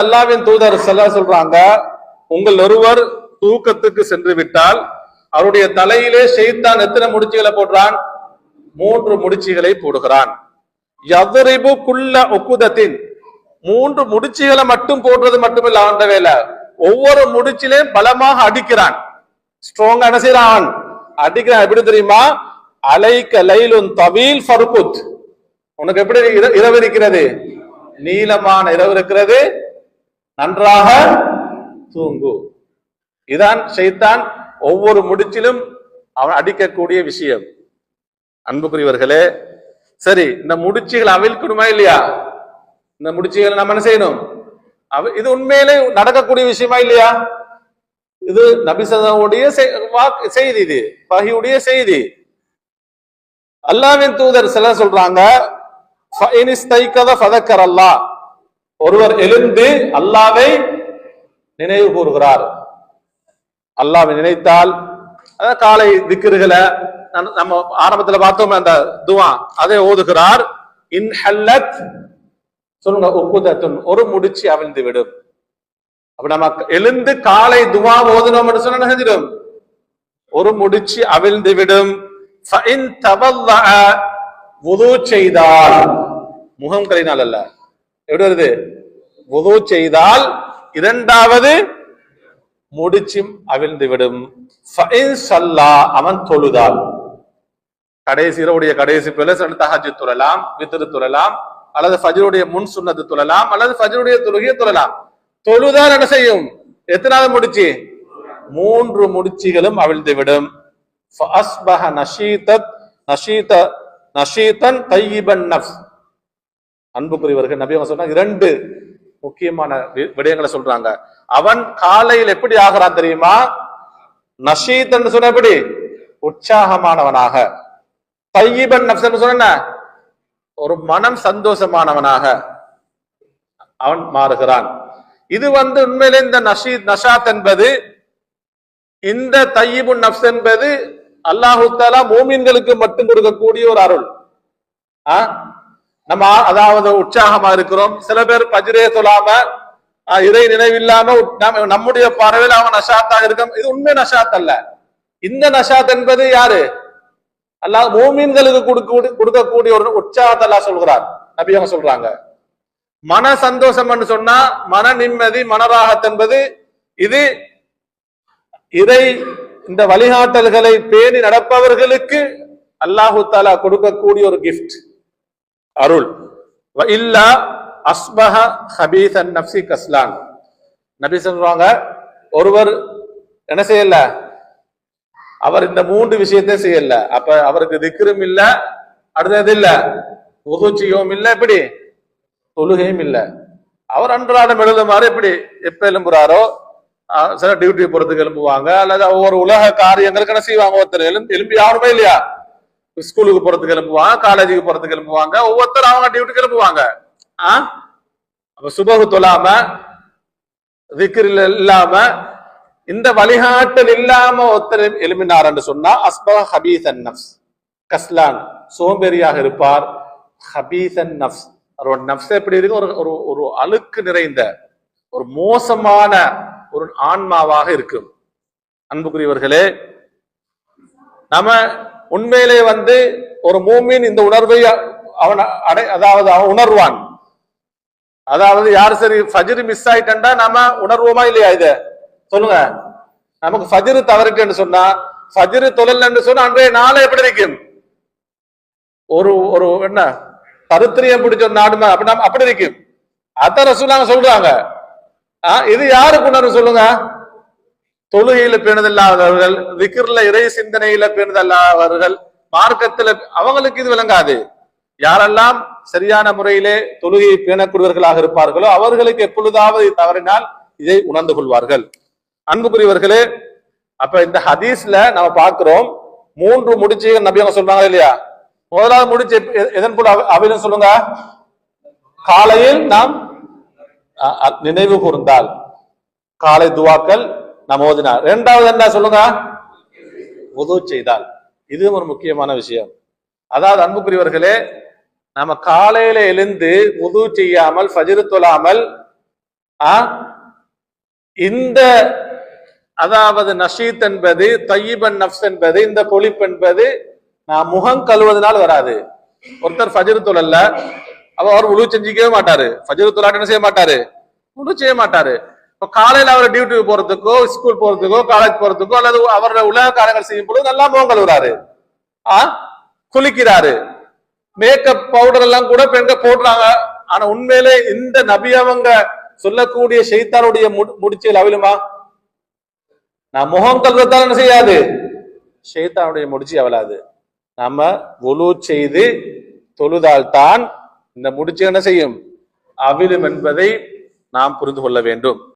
அல்லாவின் தூதர் செல்ல சொல்றாங்க உங்கள் ஒருவர் தூக்கத்துக்கு சென்று விட்டால் அவருடைய தலையிலே செய்தான் எத்தனை முடிச்சுகளை போடுறான்? மூன்று முடிச்சுகளை போடுகிறான். யதுரிபு குள்ள ஒக்குதத்தின் மூன்று முடிச்சுகளை மட்டும் போடுறது மட்டுமில்ல அவன் வேலை ஒவ்வொரு முடிச்சிலையும் பலமாக அடிக்கிறான். ஸ்ட்ராங் என்ன செய்யறான் அடிக்கிறான். எப்படி தெரியுமா? அலைக்க லைலுன் தவீல் ஃபருகுத். உனக்கு எப்படி இர- இரவு இருக்கிறது? நீளமான இரவு இருக்கிறது. நன்றாக தூங்கு. இதான் செய்தான் ஒவ்வொரு முடிச்சிலும் அவன் அடிக்கக்கூடிய விஷயம். அன்புக்குரியவர்களே சரி இந்த முடிச்சுகள் அவிழ்க்கணுமா இல்லையா? இந்த முடிச்சுகளை நம்ம என்ன செய்யணும்? அவ- இது உண்மையிலே நடக்கக்கூடிய விஷயமா இல்லையா? இது நபிசதாவுடைய செய்தி இது பகியுடைய செய்தி. அல்லாவின் தூதர் சில சொல்றாங்க ஃபதக்கர் அல்லாஹ்." ஒருவர் எழுந்து அல்லாவை நினைவு கூறுகிறார். அல்லாவை நினைத்தால் அதான் காலை திக்கிறுகளை நம்ம ஆரம்பத்துல பார்த்தோம் அந்த துவா அதை ஓதுகிறார். இன்ஹல்லத் சொல்லுங்க உக்குதத்துன் ஒரு முடிச்சு அவிழ்ந்து விடும். அப்ப நம்ம எழுந்து காலை துவா ஓதுனோம் சொன்னா சொன்ன செஞ்சிடும்? ஒரு முடிச்சு அவிழ்ந்து விடும். செய்தால் முகம் கழினால் அல்ல. எப்படி வருது? உதவு செய்தால் இரண்டாவது முடிச்சும் அவிழ்ந்து விடும் அவன் தொழுதால். கடைசி இரவுடைய கடைசி பிள்ளை தஹஜ் தொழலாம் வித்திரு தொழலாம் அல்லது ஃபஜ்ருடைய முன் சுண்ணத்து தொழலாம் அல்லது ஃபஜ்ருடைய தொழுகையை தொழலாம். தொழுதால் என்ன செய்யும்? எத்தனாவது முடிச்சு? மூன்று முடிச்சுகளும் அவிழ்ந்து விடும் நஷீதத் நஷீத நஷீதன் தையிபன் நஃப்ஸ். அன்புக்குரியவர்கள் நபி அவங்க சொன்னாங்க இரண்டு முக்கியமான வி- விடயங்களை சொல்றாங்க. அவன் காலையில் எப்படி ஆகிறான் தெரியுமா? நஷீதன் சொன்ன எப்படி? உற்சாகமானவனாக. தையீபன் நஃப்ஸ் சொன்ன ஒரு மனம் சந்தோஷமானவனாக அவன் மாறுகிறான். இது வந்து உண்மையில இந்த நஷீத் நஷாத் என்பது இந்த தையீபுன் நப்ஸ் என்பது அல்லாஹு தாலா மூமின்களுக்கு மட்டும் கொடுக்கக்கூடிய ஒரு அருள். ஆஹ் நம்ம அதாவது உற்சாகமா இருக்கிறோம். சில பேர் பஜ்ரே சொல்லாம இறை நினைவில்லாம நம்முடைய பார்வையில் அவன் நஷாத்தா இருக்கும். இது உண்மை நஷாத் அல்ல. இந்த நஷாத் என்பது யாரு? அல்லாஹ் மூமீன்களுக்கு கொடுக்க கொடுக்கக்கூடிய ஒரு உற்சாகத்தை அல்லாஹ் சொல்கிறார் நபி அவங்க சொல்றாங்க. மன சந்தோஷம் சொன்னா மன நிம்மதி மனராகத் என்பது இது இதை இந்த வழிகாட்டல்களை பேணி நடப்பவர்களுக்கு அல்லாஹு தாலா கொடுக்கக்கூடிய ஒரு கிஃப்ட் அருள். இல்லா அஸ்பஹ ஹபீசன் நப்சி கஸ்லான். நபி சொல்றாங்க ஒருவர் என்ன செய்யல? அவர் இந்த மூன்று விஷயத்தை செய்யல. அப்ப அவருக்கு திக்ரும் இல்ல அடுத்தது இல்ல. உதுச்சியும் இல்ல எப்படி? தொழுகையும் இல்ல. அவர் அன்றாடம் எழுதுமாறு எப்படி? எப்ப எழும்புறாரோ சில டியூட்டி போறதுக்கு எழும்புவாங்க அல்லது ஒவ்வொரு உலக காரியங்களுக்கு என்ன செய்வாங்க ஒருத்தர்? எழும்பி எழும்பி யாருமே இல்லையா? ஸ்கூலுக்கு போறதுக்கு கிளம்புவாங்க காலேஜுக்கு போறதுக்கு கிளம்புவாங்க ஒவ்வொருத்தர் அவங்க டியூட்டிக்கு கிளம்புவாங்க. ஆ? அப்ப சுபகு தொழாம திக்ரில் இல்லாம இந்த வழிகாட்டல் இல்லாம ஒருத்தர் எழுப்பினார் என்று சொன்னா அஸ்பா ஹபீசன் நப்ஸ் கஸ்லான் சோம்பேறியாக இருப்பார். ஹபீசன் நப்ஸ் அவரோட நப்ஸ் எப்படி இருக்கு? ஒரு ஒரு ஒரு அழுக்கு நிறைந்த ஒரு மோசமான ஒரு ஆன்மாவாக இருக்கும். அன்புக்குரியவர்களே நாம உண்மையிலே வந்து ஒரு மூமின் இந்த உணர்வை அவன் அடை அதாவது அவன் உணர்வான். அதாவது யார் சரி ஃபஜிர் மிஸ் ஆயிட்டா நாம உணர்வோமா இல்லையா இது? சொல்லுங்க. நமக்கு ஃபஜிர் தவறுக்குன்னு சொன்னா ஃபஜிர் தொழில் சொன்னா அன்றைய நாளை எப்படி இருக்கும்? ஒரு ஒரு என்ன பருத்திரியம் பிடிச்ச ஒரு நாடுமா அப்படி அப்படி இருக்கும். அத ரசூலாங்க சொல்றாங்க. ஆ, இது யாருக்கு உணர்வு சொல்லுங்க? தொழுகையில பேணுதல்லாதவர்கள் விக்கிர்ல இறை சிந்தனையில பேணுதல்லாதவர்கள் மார்க்கத்துல அவங்களுக்கு இது விளங்காது. யாரெல்லாம் சரியான முறையிலே தொழுகையை பேணக்கூடியவர்களாக இருப்பார்களோ அவர்களுக்கு எப்பொழுதாவது தவறினால் இதை உணர்ந்து கொள்வார்கள். அன்புக்குரியவர்களே அப்ப இந்த ஹதீஸ்ல நம்ம பார்க்கிறோம் மூன்று முடிச்சு நபி அவங்க சொல்றாங்க இல்லையா? முதலாவது முடிச்சு எதன் போல அவையிலும் சொல்லுங்க? காலையில் நாம் நினைவு கூர்ந்தால். காலை துவாக்கள் நாம் ஓதினார் இரண்டாவது என்ன சொல்லுங்க? உதவு செய்தால். இதுவும் ஒரு முக்கியமான விஷயம். அதாவது அன்புக்குரியவர்களே நம்ம காலையில எழுந்து உது செய்யாமல் ஃபஜ்ர் தொழாமல் ஆ இந்த அதாவது நஷீத் என்பது தையீபன் நப்ஸ் என்பது இந்த பொலிப் என்பது நான் முகம் கழுவதனால் வராது. ஒருத்தர் ஃபஜிரு தொழல்ல அவர் உழு செஞ்சிக்கவே மாட்டாரு. ஃபஜிரு தொழாட்டு என்ன செய்ய மாட்டாரு. உழு செய்ய மாட்டாரு. இப்போ காலையில அவர் டியூட்டி போறதுக்கோ ஸ்கூல் போறதுக்கோ காலேஜ் போறதுக்கோ அல்லது அவரோட உலக காரங்கள் செய்யும் பொழுது நல்லா முகம் கழுவுறாரு. ஆ? குளிக்கிறாரு. மேக்கப் பவுடர் எல்லாம் கூட பெண்கள் போடுறாங்க? ஆனா உண்மையிலே இந்த நபி அவங்க சொல்லக்கூடிய செய்தாருடைய மு- முடிச்சுகள் அவிழுமா நான் முகம் கல்வத்தால் என்ன செய்யாது? ஷைத்தானுடைய முடிச்சு அவளாது நாம ஒலு செய்து தொழுதால் தான் இந்த முடிச்சு என்ன செய்யும்? அவிழும் என்பதை நாம் புரிந்து கொள்ள வேண்டும்.